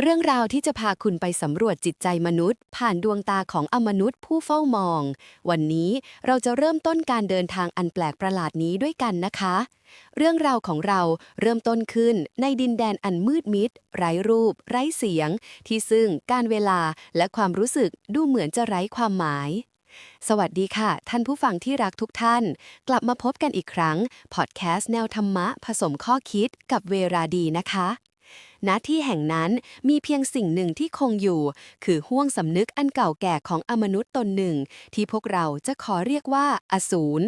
เรื่องราวที่จะพาคุณไปสำรวจจิตใจมนุษย์ ผ่านดวงตาของอมนุษย์ผู้เฝ้ามอง วันนี้เราจะเริ่มต้นการเดินทางอันแปลกประหลาดนี้ด้วยกันนะคะ เรื่องราวของเราเริ่มต้นขึ้นในดินแดนอันมืดมิด ไร้รูป ไร้เสียง ที่ซึ่งการเวลาและความรู้สึกดูเหมือนจะไร้ความหมายสวัสดีค่ะ ท่านผู้ฟังที่รักทุกท่าน กลับมาพบกันอีกครั้ง พอดแคสต์แนวธรรมะ ผสมข้อคิดกับเวราดีนะคะ ณที่แห่งนั้นมีเพียงสิ่งหนึ่งที่คงอยู่ คือห้วงสำนึกอันเก่าแก่ของอมนุษย์ตนหนึ่ง ที่พวกเราจะขอเรียกว่า อสูร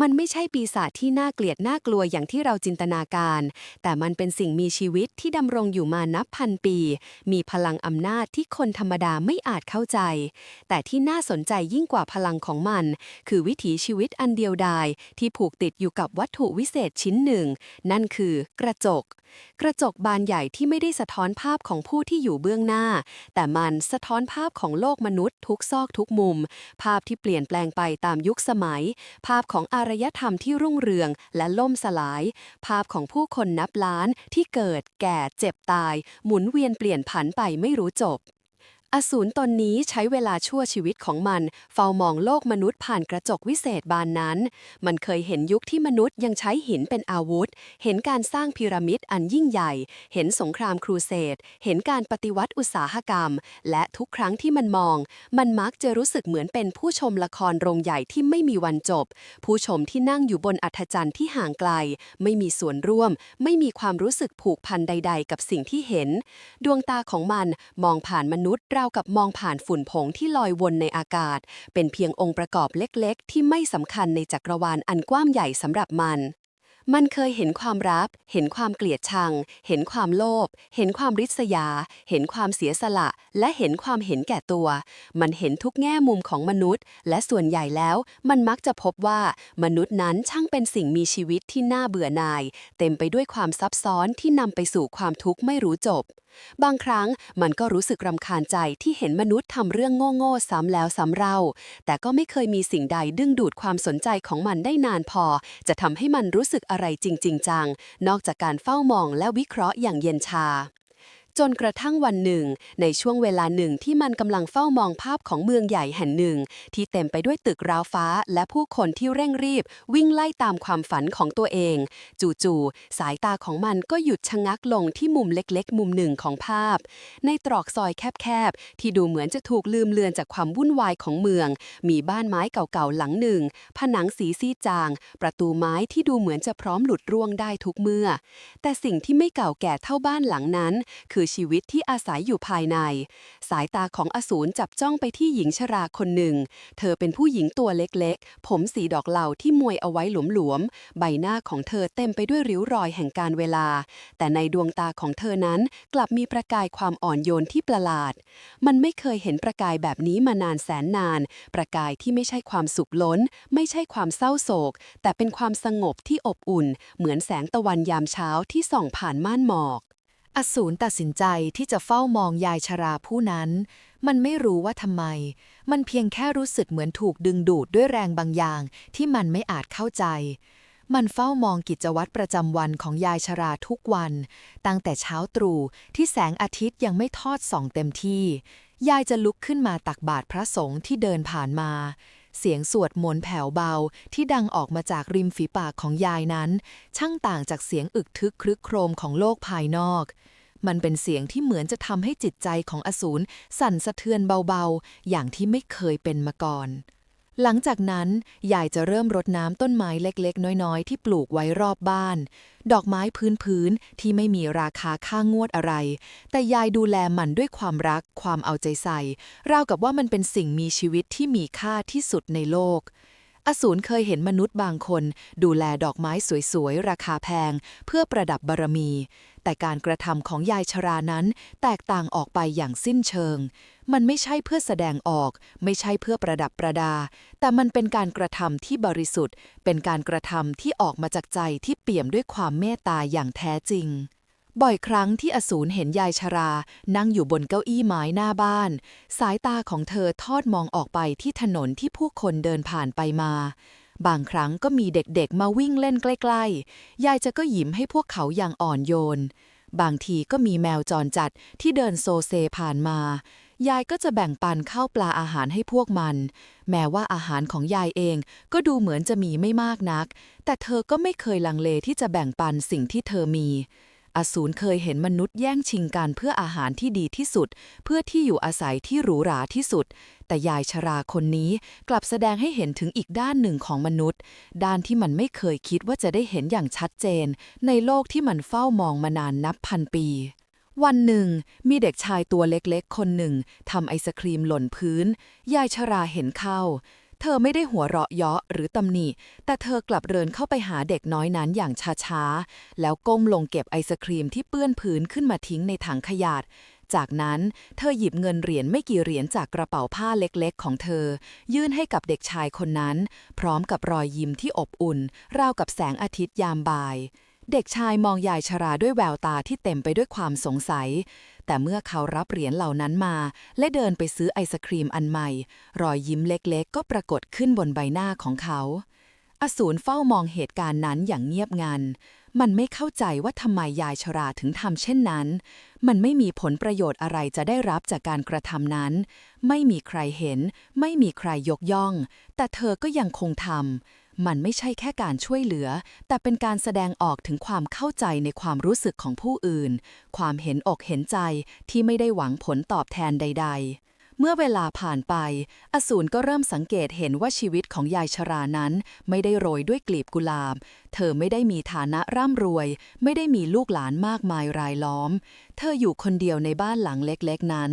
มันไม่ใช่ปีศาจที่น่าเกลียดน่ากลัวอย่างที่เราจินตนาการ แต่มันเป็นสิ่งมีชีวิตที่ดำรงอยู่มานับพันปี มีพลังอำนาจที่คนธรรมดาไม่อาจเข้าใจ แต่ที่น่าสนใจยิ่งกว่าพลังของมัน คือวิถีชีวิตอันเดียวดายที่ผูกติดอยู่กับวัตถุวิเศษชิ้นหนึ่ง นั่นคือกระจก กระจกบานใหญ่ที่ไม่ได้สะท้อนภาพของผู้ที่อยู่เบื้องหน้า แต่มันสะท้อนภาพของโลกมนุษย์ทุกซอกทุกมุม ภาพที่เปลี่ยนแปลงไปตามยุคสมัย ภาพของอารยธรรมที่รุ่งเรืองและล่มสลาย ภาพของผู้คนนับล้านที่เกิด แก่ เจ็บตาย หมุนเวียนเปลี่ยนผันไปไม่รู้จบ อสูรตนนี้ใช้เวลาชั่วชีวิตของมัน เฝ้ามองโลกมนุษย์ผ่านกระจกวิเศษบานนั้น มันเคยเห็นยุคที่มนุษย์ยังใช้หินเป็นอาวุธ เห็นการสร้างพีระมิดอันยิ่งใหญ่ เห็นสงครามครูเสดเห็นการปฏิวัติอุตสาหกรรม และทุกครั้งที่มันมอง มันมักจะรู้สึกเหมือนเป็นผู้ชมละครโรงใหญ่ที่ไม่มีวันจบ ผู้ชมที่นั่งอยู่บนอัธจันทร์ที่ห่างไกล ไม่มีส่วนร่วม ไม่มีความรู้สึกผูกพันใด ๆ กับสิ่งที่เห็น ดวงตาของมันมองผ่านมนุษย์าวกับมองผ่านฝุ่นผงที่ลอยวนในอากาศ เป็นเพียงองค์ประกอบเล็กๆ ที่ไม่สำคัญในจักรวาลอันกว้างใหญ่สำหรับมัน มันเคยเห็นความรัก เห็นความเกลียดชัง เห็นความโลภ เห็นความริษยา เห็นความเสียสละ และเห็นความเห็นแก่ตัว มันเห็นทุกแง่มุมของมนุษย์ และส่วนใหญ่แล้ว มันมักจะพบว่ามนุษย์นั้นช่างเป็นสิ่งมีชีวิตที่น่าเบื่อหน่าย เต็มไปด้วยความซับซ้อนที่นำไปสู่ความทุกข์ไม่รู้จบบางครั้งมันก็รู้สึกรำคาญใจที่เห็นมนุษย์ทำเรื่องโง่ๆซ้ำแล้วซ้ำเล่า แต่ก็ไม่เคยมีสิ่งใดดึงดูดความสนใจของมันได้นานพอ จะทำให้มันรู้สึกอะไรจริงๆจัง นอกจากการเฝ้ามองและวิเคราะห์อย่างเย็นชา จนกระทั่งวันหนึ่ง ในช่วงเวลาหนึ่งที่มันกำลังเฝ้ามองภาพของเมืองใหญ่แห่งหนึ่ง ที่เต็มไปด้วยตึกราวฟ้า และผู้คนที่เร่งรีบ วิ่งไล่ตามความฝันของตัวเอง จู่ๆสายตาของมันก็หยุดชะงักลงที่มุมเล็กๆ มุมหนึ่งของภาพ ในตรอกซอยแคบๆ ที่ดูเหมือนจะถูกลืมเลือนจากความวุ่นวายของเมือง มีบ้านไม้เก่าๆหลังหนึ่ง ผนังสีซีดจาง ประตูไม้ที่ดูเหมือนจะพร้อมหลุดร่วงได้ทุกเมื่อ แต่สิ่งที่ไม่เก่าแก่เท่าบ้านหลังนั้น คือชีวิตที่อาศัยอยู่ภายใน สายตาของอสูรจับจ้องไปที่หญิงชราคนหนึ่ง เธอเป็นผู้หญิงตัวเล็กๆ ผมสีดอกเหลาที่มวยเอาไว้หลวมๆ ใบหน้าของเธอเต็มไปด้วยริ้วรอยแห่งการเวลา แต่ในดวงตาของเธอนั้นกลับมีประกายความอ่อนโยนที่ประหลาด มันไม่เคยเห็นประกายแบบนี้มานานแสนนาน ประกายที่ไม่ใช่ความสุขล้น ไม่ใช่ความเศร้าโศก แต่เป็นความสงบที่อบอุ่น เหมือนแสงตะวันยามเช้าที่ส่องผ่านม่านหมอก อสูรตัดสินใจที่จะเฝ้ามองยายชราผู้นั้น มันไม่รู้ว่าทำไม มันเพียงแค่รู้สึกเหมือนถูกดึงดูดด้วยแรงบางอย่างที่มันไม่อาจเข้าใจ มันเฝ้ามองกิจวัตรประจำวันของยายชราทุกวัน ตั้งแต่เช้าตรู่ที่แสงอาทิตย์ยังไม่ทอดส่องเต็มที่ ยายจะลุกขึ้นมาตักบาตรพระสงฆ์ที่เดินผ่านมา เสียงสวดมนต์แผ่วเบาที่ดังออกมาจากริมฝีปากของยายนั้น ช่างต่างจากเสียงอึกทึกครึกโครมของโลกภายนอก มันเป็นเสียงที่เหมือนจะทำให้จิตใจของอสูรสั่นสะเทือนเบาๆ อย่างที่ไม่เคยเป็นมาก่อน หลังจากนั้นยายจะเริ่มรดน้ำต้นไม้เล็กๆ น้อยๆ ที่ปลูกไว้รอบบ้าน ดอกไม้พื้นๆที่ไม่มีราคาค่างวดอะไร แต่ยายดูแลมันด้วยความรักความเอาใจใส่ ราวกับว่ามันเป็นสิ่งมีชีวิตที่มีค่าที่สุดในโลก อสูรเคยเห็นมนุษย์บางคน ดูแลดอกไม้สวยๆ ราคาแพง เพื่อประดับบารมี แต่การกระทำของยายชรานั้นแตกต่างออกไปอย่างสิ้นเชิง มันไม่ใช่เพื่อแสดงออก ไม่ใช่เพื่อประดับประดา แต่มันเป็นการกระทำที่บริสุทธิ์ เป็นการกระทำที่ออกมาจากใจที่เปี่ยมด้วยความเมตตาอย่างแท้จริงบ่อยครั้งที่อสูรเห็นยายชรา นั่งอยู่บนเก้าอี้ไม้หน้าบ้าน สายตาของเธอทอดมองออกไปที่ถนนที่ผู้คนเดินผ่านไปมา บางครั้งก็มีเด็กๆมาวิ่งเล่นใกล้ๆ ยายจะก็ยิ้มให้พวกเขาอย่างอ่อนโยน บางทีก็มีแมวจรจัดที่เดินโซเซผ่านมา ยายก็จะแบ่งปันข้าวปลาอาหารให้พวกมัน แม้ว่าอาหารของยายเองก็ดูเหมือนจะมีไม่มากนัก แต่เธอก็ไม่เคยลังเลที่จะแบ่งปันสิ่งที่เธอมี อสูรเคยเห็นมนุษย์แย่งชิงกันเพื่ออาหารที่ดีที่สุด เพื่อที่อยู่อาศัยที่หรูหราที่สุด แต่ยายชราคนนี้กลับแสดงให้เห็นถึงอีกด้านหนึ่งของมนุษย์ ด้านที่มันไม่เคยคิดว่าจะได้เห็นอย่างชัดเจน ในโลกที่มันเฝ้ามองมานานนับพันปีวันหนึ่ง มีเด็กชายตัวเล็กๆ คนหนึ่งทำไอศครีมหล่นพื้น ยายชราเห็นเข้า เธอไม่ได้หัวเราะเยาะหรือตำหนิ แต่เธอกลับเดินเข้าไปหาเด็กน้อยนั้นอย่างช้าๆ แล้วก้มลงเก็บไอศครีมที่เปื้อนพื้นขึ้นมาทิ้งในถังขยะจากนั้นเธอหยิบเงินเหรียญไม่กี่เหรียญจากกระเป๋าผ้าเล็กๆ ของเธอ ยื่นให้กับเด็กชายคนนั้น พร้อมกับรอยยิ้มที่อบอุ่น ราวกับแสงอาทิตย์ยามบ่าย เด็กชายมองยายชราด้วยแววตาที่เต็มไปด้วยความสงสัย แต่เมื่อเขารับเหรียญเหล่านั้นมา และเดินไปซื้อไอศครีมอันใหม่ รอยยิ้มเล็กๆ ก็ปรากฏขึ้นบนใบหน้าของเขา อสูรเฝ้ามองเหตุการณ์นั้นอย่างเงียบงัน มันไม่เข้าใจว่าทำไมยายชราถึงทำเช่นนั้น มันไม่มีผลประโยชน์อะไรจะได้รับจากการกระทำนั้น ไม่มีใครเห็น ไม่มีใครยกย่อง แต่เธอก็ยังคงทำ มันไม่ใช่แค่การช่วยเหลือ แต่เป็นการแสดงออกถึงความเข้าใจในความรู้สึกของผู้อื่น ความเห็นอกเห็นใจที่ไม่ได้หวังผลตอบแทนใด ๆเมื่อเวลาผ่านไป อสูรก็เริ่มสังเกตเห็นว่าชีวิตของยายชรานั้นไม่ได้โรยด้วยกลีบกุหลาบ เธอไม่ได้มีฐานะร่ำรวย ไม่ได้มีลูกหลานมากมายรายล้อม เธออยู่คนเดียวในบ้านหลังเล็กๆนั้น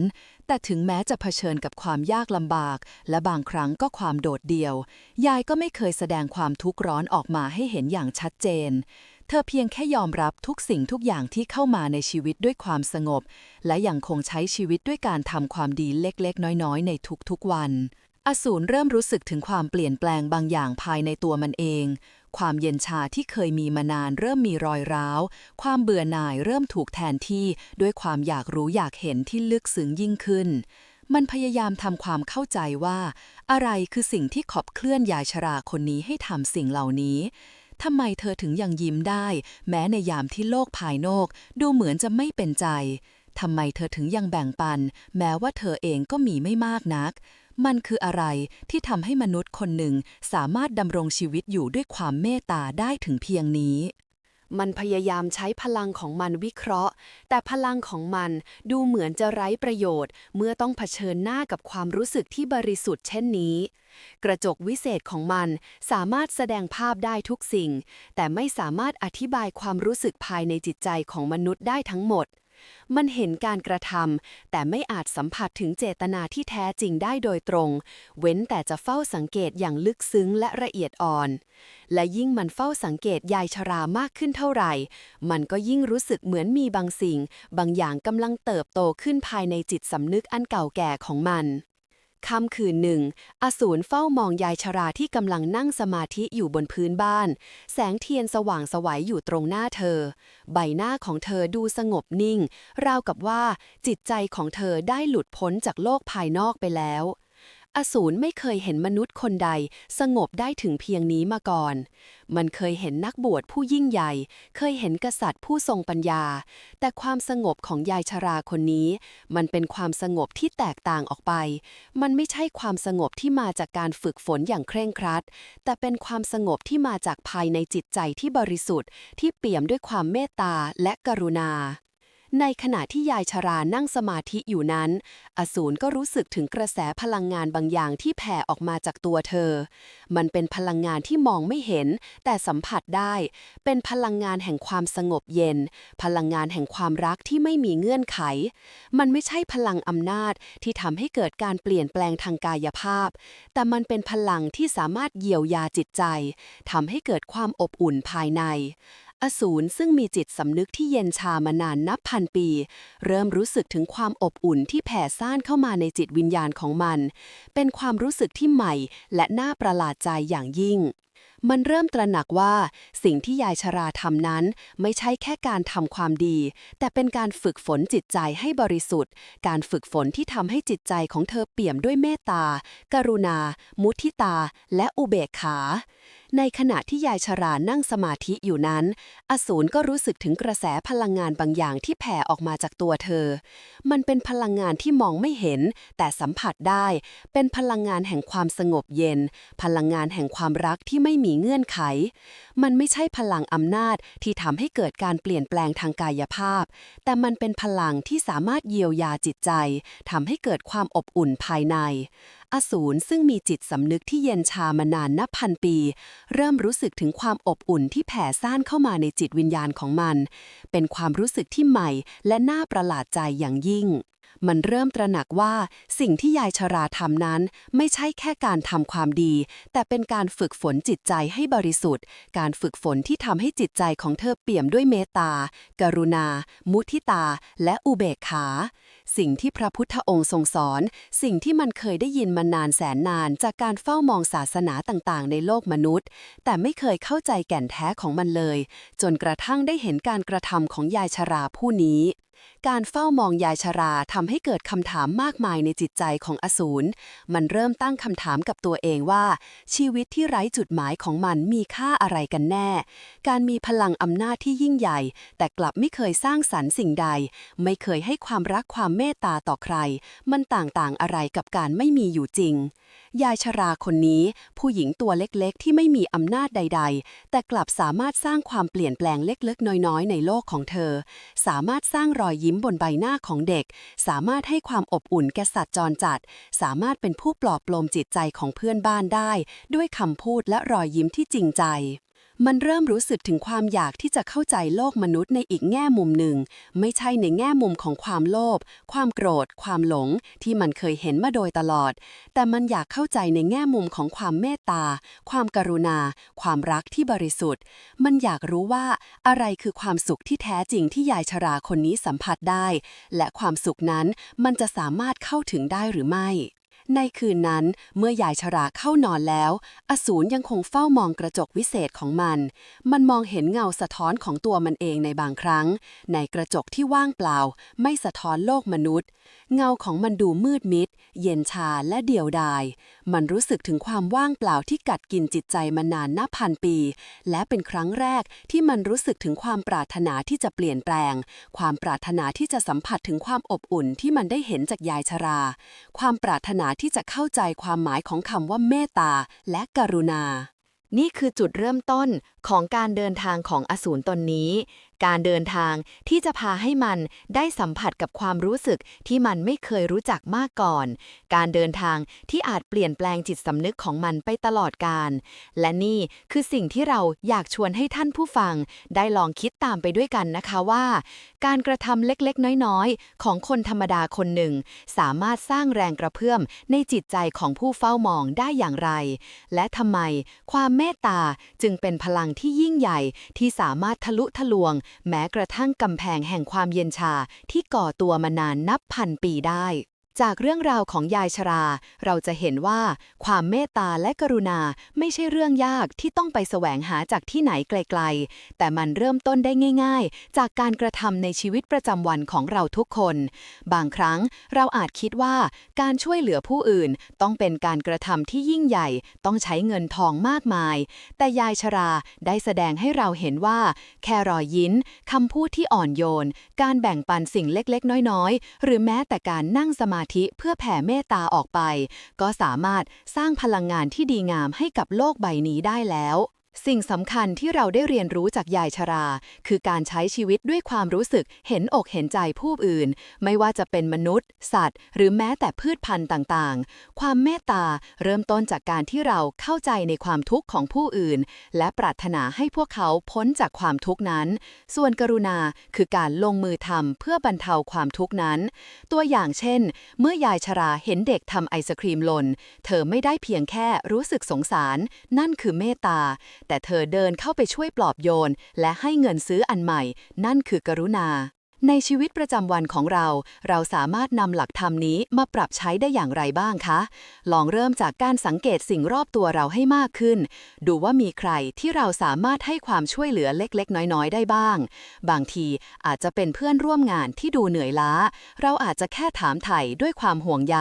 แต่ถึงแม้จะเผชิญกับความยากลำบาก และบางครั้งก็ความโดดเดี่ยว ยายก็ไม่เคยแสดงความทุกข์ร้อนออกมาให้เห็นอย่างชัดเจน เธอเพียงแค่ยอมรับทุกสิ่งทุกอย่างที่เข้ามาในชีวิตด้วยความสงบ และยังคงใช้ชีวิตด้วยการทำความดีเล็กๆ น้อยๆ ในทุกๆวันอสูรเริ่มรู้สึกถึงความเปลี่ยนแปลงบางอย่างภายในตัวมันเอง ความเย็นชาที่เคยมีมานานเริ่มมีรอยร้าว ความเบื่อหน่ายเริ่มถูกแทนที่ด้วยความอยากรู้อยากเห็นที่ลึกซึ้งยิ่งขึ้น มันพยายามทำความเข้าใจว่า อะไรคือสิ่งที่ขอบเคลื่อนยายชราคนนี้ให้ทำสิ่งเหล่านี้ทำไมเธอถึงยังยิ้มได้ แม้ในยามที่โลกภายนอก ดูเหมือนจะไม่เป็นใจทำไมเธอถึงยังแบ่งปัน แม้ว่าเธอเองก็มีไม่มากนัก มันคืออะไรที่ทำให้มนุษย์คนหนึ่งสามารถดำรงชีวิตอยู่ด้วยความเมตตาได้ถึงเพียงนี้ มันพยายามใช้พลังของมันวิเคราะห์ แต่พลังของมันดูเหมือนจะไร้ประโยชน์ เมื่อต้องเผชิญหน้ากับความรู้สึกที่บริสุทธิ์เช่นนี้ กระจกวิเศษของมันสามารถแสดงภาพได้ทุกสิ่ง แต่ไม่สามารถอธิบายความรู้สึกภายในจิตใจของมนุษย์ได้ทั้งหมด มันเห็นการกระทำแต่ไม่อาจสัมผัสถึงเจตนาที่แท้จริงได้โดยตรง เว้นแต่จะเฝ้าสังเกตอย่างลึกซึ้งและละเอียดอ่อน และยิ่งมันเฝ้าสังเกตยายชรามากขึ้นเท่าไหร่ มันก็ยิ่งรู้สึกเหมือนมีบางสิ่ง บางอย่างกำลังเติบโตขึ้นภายในจิตสำนึกอันเก่าแก่ของมัน ค่ำคืนหนึ่ง อสูรเฝ้ามองยายชราที่กำลังนั่งสมาธิอยู่บนพื้นบ้าน แสงเทียนสว่างสวัยอยู่ตรงหน้าเธอ ใบหน้าของเธอดูสงบนิ่ง ราวกับว่าจิตใจของเธอได้หลุดพ้นจากโลกภายนอกไปแล้ว อสูรไม่เคยเห็นมนุษย์คนใดสงบได้ถึงเพียงนี้มาก่อน มันเคยเห็นนักบวชผู้ยิ่งใหญ่ เคยเห็นกษัตริย์ผู้ทรงปัญญา แต่ความสงบของยายชราคนนี้ มันเป็นความสงบที่แตกต่างออกไป มันไม่ใช่ความสงบที่มาจากการฝึกฝนอย่างเคร่งครัด แต่เป็นความสงบที่มาจากภายในจิตใจที่บริสุทธิ์ ที่เปี่ยมด้วยความเมตตาและกรุณา ในขณะที่ยายชรานั่งสมาธิอยู่นั้น อสูรก็รู้สึกถึงกระแสพลังงานบางอย่างที่แผ่ออกมาจากตัวเธอ มันเป็นพลังงานที่มองไม่เห็น แต่สัมผัสได้ เป็นพลังงานแห่งความสงบเย็น พลังงานแห่งความรักที่ไม่มีเงื่อนไข มันไม่ใช่พลังอำนาจที่ทำให้เกิดการเปลี่ยนแปลงทางกายภาพ แต่มันเป็นพลังที่สามารถเยียวยาจิตใจทำให้เกิดความอบอุ่นภายใน อสูรซึ่งมีจิตสำนึกที่เย็นชามานานนับพันปี เริ่มรู้สึกถึงความอบอุ่นที่แผ่ซ่านเข้ามาในจิตวิญญาณของมัน เป็นความรู้สึกที่ใหม่ และน่าประหลาดใจอย่างยิ่ง มันเริ่มตระหนักว่า สิ่งที่ยายชราทำนั้น ไม่ใช่แค่การทำความดี แต่เป็นการฝึกฝนจิตใจให้บริสุทธิ์ การฝึกฝนที่ทำให้จิตใจของเธอเปี่ยมด้วยเมตตา กรุณา มุทิตา และอุเบกขา ในขณะที่ยายชรานั่งสมาธิอยู่นั้น อสูรก็รู้สึกถึงกระแสพลังงานบางอย่างที่แผ่ออกมาจากตัวเธอ มันเป็นพลังงานที่มองไม่เห็น แต่สัมผัสได้ เป็นพลังงานแห่งความสงบเย็น พลังงานแห่งความรักที่ไม่มีเงื่อนไข มันไม่ใช่พลังอำนาจที่ทำให้เกิดการเปลี่ยนแปลงทางกายภาพ แต่มันเป็นพลังที่สามารถเยียวยาจิตใจทำให้เกิดความอบอุ่นภายใน อสูรซึ่งมีจิตสำนึกที่เย็นชามานานนับพันปี เริ่มรู้สึกถึงความอบอุ่นที่แผ่ซ่านเข้ามาในจิตวิญญาณของมัน เป็นความรู้สึกที่ใหม่และน่าประหลาดใจอย่างยิ่ง มันเริ่มตระหนักว่าสิ่งที่ยายชราทำนั้น ไม่ใช่แค่การทำความดี แต่เป็นการฝึกฝนจิตใจให้บริสุทธิ์ การฝึกฝนที่ทำให้จิตใจของเธอเปี่ยมด้วยเมตตา กรุณา มุทิตา และอุเบกขา สิ่งที่พระพุทธองค์ทรงสอน สิ่งที่มันเคยได้ยินมานานแสนนาน จากการเฝ้ามองศาสนาต่างๆ ในโลกมนุษย์ แต่ไม่เคยเข้าใจแก่นแท้ของมันเลย จนกระทั่งได้เห็นการกระทำของยายชราผู้นี้ การเฝ้ามองยายชราทำให้เกิดคำถามมากมายในจิตใจของอสูร มันเริ่มตั้งคำถามกับตัวเองว่า ชีวิตที่ไร้จุดหมายของมันมีค่าอะไรกันแน่ การมีพลังอำนาจที่ยิ่งใหญ่ แต่กลับไม่เคยสร้างสรรค์สิ่งใด ไม่เคยให้ความรักความเมตตาต่อใคร มันต่างๆอะไรกับการไม่มีอยู่จริง ยายชราคนนี้ ผู้หญิงตัวเล็กๆ ที่ไม่มีอำนาจใด ๆ แต่กลับสามารถสร้างความเปลี่ยนแปลงเล็กๆ น้อยๆ ในโลกของเธอ สามารถสร้างรอยอยยิ้มบนใบหน้าของเด็ก สามารถให้ความอบอุ่นแก่สัตว์จรจัด สามารถเป็นผู้ปลอบประโลมจิตใจของเพื่อนบ้านได้ ด้วยคำพูดและรอยยิ้มที่จริงใจ มันเริ่มรู้สึกถึงความอยากที่จะเข้าใจโลกมนุษย์ในอีกแง่มุมหนึ่ง ไม่ใช่ในแง่มุมของความโลภ ความโกรธ ความหลง ที่มันเคยเห็นมาโดยตลอด แต่มันอยากเข้าใจในแง่มุมของความเมตตา ความกรุณา ความรักที่บริสุทธิ์ มันอยากรู้ว่าอะไรคือความสุขที่แท้จริงที่ยายชราคนนี้สัมผัสได้ และความสุขนั้นมันจะสามารถเข้าถึงได้หรือไม่ ในคืนนั้นเมื่อยายชราเข้านอนแล้ว อสูรยังคงเฝ้ามองกระจกวิเศษของมัน มันมองเห็นเงาสะท้อนของตัวมันเองในบางครั้ง ในกระจกที่ว่างเปล่า ไม่สะท้อนโลกมนุษย์ เงาของมันดูมืดมิด เย็นชาและเดี่ยวดาย มันรู้สึกถึงความว่างเปล่าที่กัดกินจิตใจมานานนับพันปี และเป็นครั้งแรกที่มันรู้สึกถึงความปรารถนาที่จะเปลี่ยนแปลง ความปรารถนาที่จะสัมผัสถึงความอบอุ่นที่มันได้เห็นจากยายชรา ความปรารถนาที่จะเข้าใจความหมายของคำว่าเมตตาและกรุณา นี่คือจุดเริ่มต้นของการเดินทางของอสูรตนนี้ การเดินทางที่จะพาให้มันได้สัมผัสกับความรู้สึกที่มันไม่เคยรู้จักมาก่อน การเดินทางที่อาจเปลี่ยนแปลงจิตสำนึกของมันไปตลอดกาลและนี่คือสิ่งที่เราอยากชวนให้ท่านผู้ฟัง ได้ลองคิดตามไปด้วยกันนะคะว่า การกระทำเล็กๆ น้อยๆ ของคนธรรมดาคนหนึ่ง สามารถสร้างแรงกระเพื่อมในจิตใจของผู้เฝ้ามองได้อย่างไร และทำไม ความเมตตาจึงเป็นพลังที่ยิ่งใหญ่ที่สามารถทะลุทะลวง แม้กระทั่งกำแพงแห่งความเย็นชาที่ก่อตัวมานานนับพันปีได้ จากเรื่องราวของยายชรา เราจะเห็นว่า ความเมตตาและกรุณาไม่ใช่เรื่องยากที่ต้องไปแสวงหาจากที่ไหนไกลๆ แต่มันเริ่มต้นได้ง่าย ๆ จากการกระทำในชีวิตประจำวันของเราทุกคน บางครั้งเราอาจคิดว่าการช่วยเหลือผู้อื่น ต้องเป็นการกระทำที่ยิ่งใหญ่ ต้องใช้เงินทองมากมาย แต่ยายชราได้แสดงให้เราเห็นว่า แค่รอยยิ้มคำพูดที่อ่อนโยน การแบ่งปันสิ่งเล็กๆ น้อยๆ หรือแม้แต่การนั่งสมาธิเพื่อแผ่เมตตาออกไป ก็สามารถสร้างพลังงานที่ดีงามให้กับโลกใบนี้ได้แล้ว สิ่งสำคัญที่เราได้เรียนรู้จากยายชรา คือการใช้ชีวิตด้วยความรู้สึกเห็นอกเห็นใจผู้อื่น ไม่ว่าจะเป็นมนุษย์ สัตว์ หรือแม้แต่พืชพันธุ์ต่างๆ ความเมตตาเริ่มต้นจากการที่เราเข้าใจในความทุกข์ของผู้อื่น และปรารถนาให้พวกเขาพ้นจากความทุกข์นั้น ส่วนกรุณาคือการลงมือทำเพื่อบรรเทาความทุกข์นั้น ตัวอย่างเช่น เมื่อยายชราเห็นเด็กทำไอศครีมหล่นเธอไม่ได้เพียงแค่รู้สึกสงสาร นั่นคือเมตตาแต่เธอเดินเข้าไปช่วยปลอบโยน และให้เงินซื้ออันใหม่ นั่นคือกรุณา ในชีวิตประจำวันของเรา เราสามารถนำหลักธรรมนี้มาปรับใช้ได้อย่างไรบ้างคะ ลองเริ่มจากการสังเกตสิ่งรอบตัวเราให้มากขึ้น ดูว่ามีใครที่เราสามารถให้ความช่วยเหลือเล็กๆ น้อยๆ ได้บ้าง บางทีอาจจะเป็นเพื่อนร่วมงานที่ดูเหนื่อยล้า เราอาจจะแค่ถามไถ่ด้วยความห่วงใย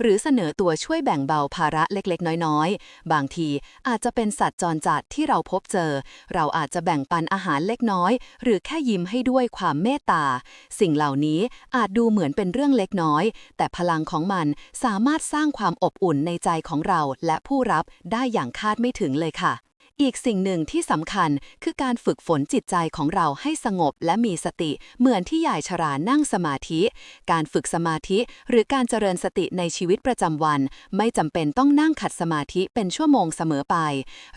หรือเสนอตัวช่วยแบ่งเบาภาระเล็กๆ น้อยๆ บางทีอาจจะเป็นสัตว์จรจัดที่เราพบเจอ เราอาจจะแบ่งปันอาหารเล็กน้อย หรือแค่ยิ้มให้ด้วยความเมตตาสิ่งเหล่านี้อาจดูเหมือนเป็นเรื่องเล็กน้อย แต่พลังของมันสามารถสร้างความอบอุ่นในใจของเราและผู้รับได้อย่างคาดไม่ถึงเลยค่ะ อีกสิ่งหนึ่งที่สำคัญคือการฝึกฝนจิตใจของเราให้สงบและมีสติ เหมือนที่ยายชรานั่งสมาธิ การฝึกสมาธิหรือการเจริญสติในชีวิตประจำวัน ไม่จำเป็นต้องนั่งขัดสมาธิเป็นชั่วโมงเสมอไป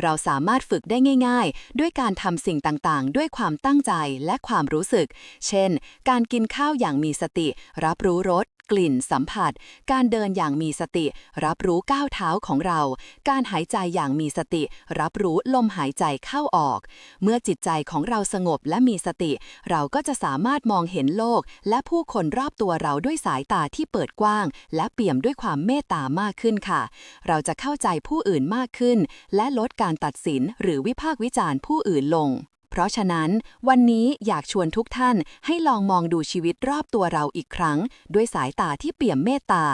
เราสามารถฝึกได้ง่าย ๆ ด้วยการทำสิ่งต่างๆ ด้วยความตั้งใจและความรู้สึก เช่น การกินข้าวอย่างมีสติ รับรู้รส กลิ่น สัมผัส การเดินอย่างมีสติ รับรู้ก้าวเท้าของเรา การหายใจอย่างมีสติ รับรู้ลมหายใจเข้าออก เมื่อจิตใจของเราสงบและมีสติ เราก็จะสามารถมองเห็นโลก และผู้คนรอบตัวเราด้วยสายตาที่เปิดกว้าง และเปี่ยมด้วยความเมตตามากขึ้นค่ะ เราจะเข้าใจผู้อื่นมากขึ้น และลดการตัดสินหรือวิพากษ์วิจารณ์ผู้อื่นลง เพราะฉะนั้น วันนี้อยากชวนทุกท่านให้ลองมองดูชีวิตรอบตัวเราอีกครั้ง ด้วยสายตาที่เปี่ยมเมตตา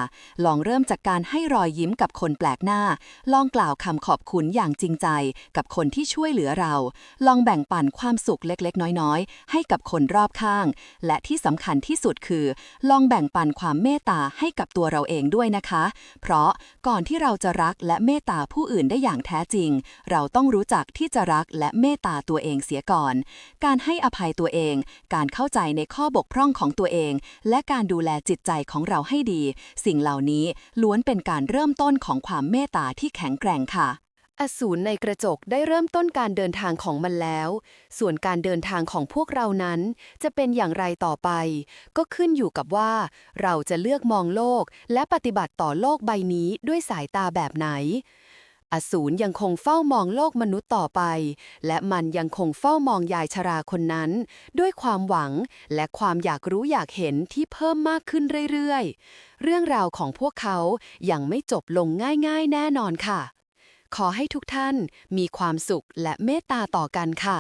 ลองเริ่มจากการให้รอยยิ้มกับคนแปลกหน้า ลองกล่าวคำขอบคุณอย่างจริงใจ กับคนที่ช่วยเหลือเรา ลองแบ่งปันความสุขเล็กๆ น้อยๆ ให้กับคนรอบข้าง และที่สำคัญที่สุดคือ ลองแบ่งปันความเมตตาให้กับตัวเราเองด้วยนะคะ เพราะก่อนที่เราจะรักและเมตตาผู้อื่นได้อย่างแท้จริง เราต้องรู้จักที่จะรักและเมตตาตัวเองเสียกก่อน การให้อภัยตัวเอง การเข้าใจในข้อบกพร่องของตัวเอง และการดูแลจิตใจของเราให้ดี สิ่งเหล่านี้ล้วนเป็นการเริ่มต้นของความเมตตาที่แข็งแกร่งค่ะอสูรในกระจกได้เริ่มต้นการเดินทางของมันแล้ว ส่วนการเดินทางของพวกเรานั้น จะเป็นอย่างไรต่อไป ก็ขึ้นอยู่กับว่า เราจะเลือกมองโลกและปฏิบัติต่อโลกใบนี้ด้วยสายตาแบบไหน อสูรยังคงเฝ้ามองโลกมนุษย์ต่อไป และมันยังคงเฝ้ามองยายชราคนนั้น ด้วยความหวังและความอยากรู้อยากเห็นที่เพิ่มมากขึ้นเรื่อยๆ เรื่องราวของพวกเขายังไม่จบลงง่ายๆ แน่นอนค่ะ ขอให้ทุกท่านมีความสุขและเมตตาต่อกันค่ะ